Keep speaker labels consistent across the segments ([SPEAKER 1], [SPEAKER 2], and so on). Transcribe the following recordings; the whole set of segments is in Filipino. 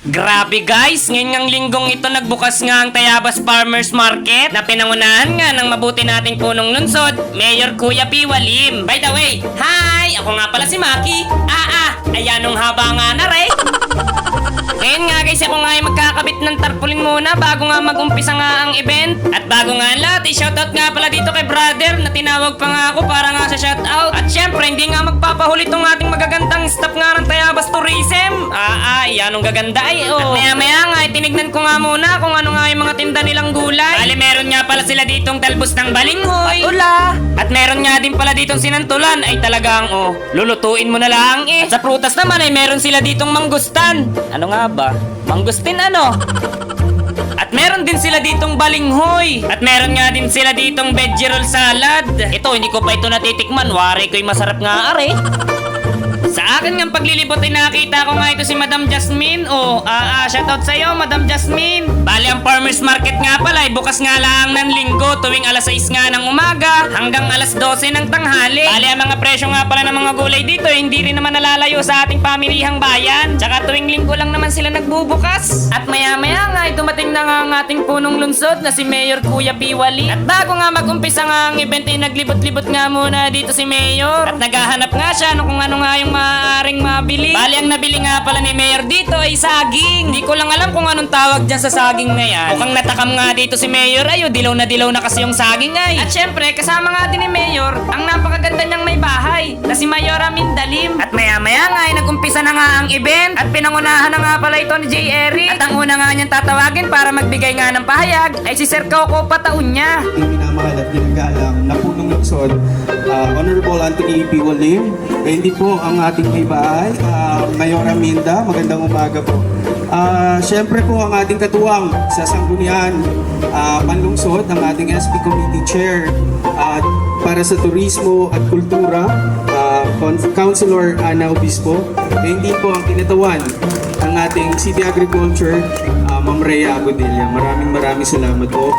[SPEAKER 1] Grabe guys, ngayon ngang linggong ito nagbukas nga ang Tayabas Farmers Market na pinangunahan nga ng mabuti nating punong lunsod, Mayor Kuya P. Walim. By the way, hi! Ako nga pala si Maki. Ah ah, ayanong haba nga na re. Ngayon nga guys, ako nga ay magkakabit ng tarpaulin muna bago nga mag-umpisa nga ang event. At bago nga ang lahat, i-shoutout nga pala dito kay brother na tinawag pa nga ako para nga sa shoutout. At syempre, hindi nga magpapahuli tong ating magagandang staff nga ng Tayabas Tourism. Ah, ah, yan ang gaganda ay oh. At maya maya nga, ay tinignan ko nga muna kung ano nga yung mga tinda nilang gulay. Bali, meron nga pala sila ditong talbos ng balinghoy. Ula! At meron nga din pala ditong sinantulan ay talagang oh, lulutuin mo na lang eh. At sa prutas naman ay meron sila ditong manggustan. Ano nga ba? Mangustin ano? At meron din sila ditong balinghoy. At meron nga din sila ditong veggie roll salad. Ito, hindi ko pa ito natitikman. Wari ko'y masarap nga are. Sa akin ng paglilibot ay nakita ko nga ito si Madam Jasmine. Oh, ah, ah, shoutout sa'yo, Madam Jasmine. Bali, ang farmer's market nga pala ay bukas nga lang ng linggo tuwing alas 6 nga ng umaga hanggang alas 12 ng tanghali. Bali, ang mga presyo nga pala ng mga gulay dito hindi rin naman nalalayo sa ating pamilihang bayan. Tsaka tuwing linggo lang naman sila nagbubukas. At maya-maya nga dumating na nga ang ating punong lungsod na si Mayor Kuya Piwali. At bago nga mag-umpisa nga ang event ay naglibot-libot nga muna dito si Mayor. At naghahanap nga siya no kung ano nga yung maaaring mabili. Bali, ang nabili nga pala ni Mayor dito ay saging. Hindi ko lang alam kung anong tawag dyan sa saging na yan. Mukhang natakam nga dito si Mayor. Ayo, dilaw na dilaw na kasi yung saging ay. At syempre, kasama nga din ni Mayor ang napakaganda niyang may bahay na si Mayora Mindalim. At maya-maya nga ay nag-umpisa na nga ang event at pinangunahan na nga pala ito ni J. Eric. At ang una nga niyang tatawagin para magbigay nga ng pahayag ay si Sir Coco Pataun niya.
[SPEAKER 2] ating minamahal at ginagalang na punong lungsod, uh, Honorable Anthony P. Walim, eh, hindi po ang ating may uh, Mayor Aminda, magandang umaga po. Uh, Siyempre po ang ating katuwang sa Sanggunian uh, Panlungsod, ang ating SP Committee Chair at para sa Turismo at Kultura, uh, Councilor Ana Obispo, eh, hindi po ang kinatawan ng ating City Agriculture, uh, Ma'am Rhea Agodilla. Maraming maraming salamat po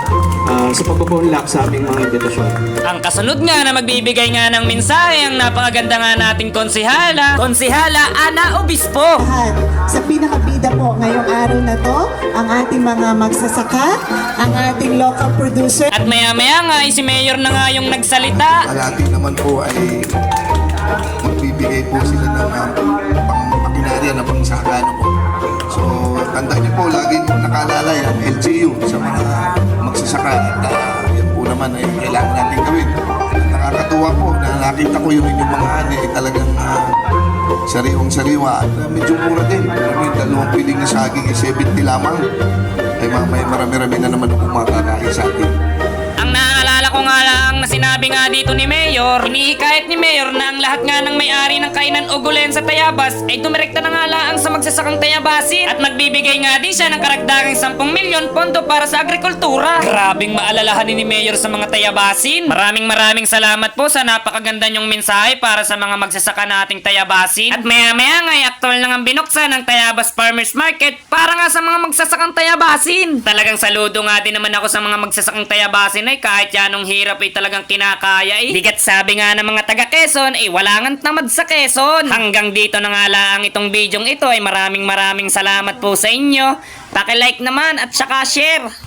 [SPEAKER 2] uh, sa pagpapaunlak sa aming mga imbitasyon.
[SPEAKER 1] Ang kasunod nga na magbibigay nga ng mensahe ang napakaganda nga nating konsihala, konsihala Ana Obispo.
[SPEAKER 3] lahat. Sa pinakabida po ngayong araw na to, ang ating mga magsasaka, ang ating local producer,
[SPEAKER 1] At maya-maya nga ay si Mayor na nga yung nagsalita.
[SPEAKER 4] Kalahati naman po ay magbibigay po sila ng uh, pang makinarya na pang sakano po. So, tandaan niyo po, lagi nakalala yan, LGU sa mga magsasaka. At uh, yan po naman ay kailangan natin gawin. At nakakatuwa po na nakita ko yung inyong mga ani ay talagang uh, sariwang-sariwa at uh, medyo mura din. Mo yung dalawang piling na saging ay 70 lamang. Ay mamaya marami-rami na naman kung makakain sa atin.
[SPEAKER 1] Nga lang na sinabi nga dito ni Mayor, inihikayat ni Mayor na ang lahat nga ng may-ari ng kainan Ogulen sa Tayabas ay dumirekta na nga lang sa magsasakang Tayabasin at magbibigay nga din siya ng karagdagang 10 milyon pondo para sa agrikultura. Grabing maalalahanin ni Mayor sa mga Tayabasin. Maraming maraming salamat po sa napakaganda niyong mensahe para sa mga magsasaka nating Tayabasin. At maya maya nga ay aktol na nga binuksan ng Tayabas Farmers Market para nga sa mga magsasakang Tayabasin. Talagang saludo nga din naman ako sa mga magsasakang Tayabasin ay kahit yanong hirap ay talagang kinakaya eh. Bigat sabi nga ng mga taga Quezon ay wala nga tamad sa Quezon. Hanggang dito na nga lang itong bidyong ito ay maraming maraming salamat po sa inyo. Paki-like naman at saka share.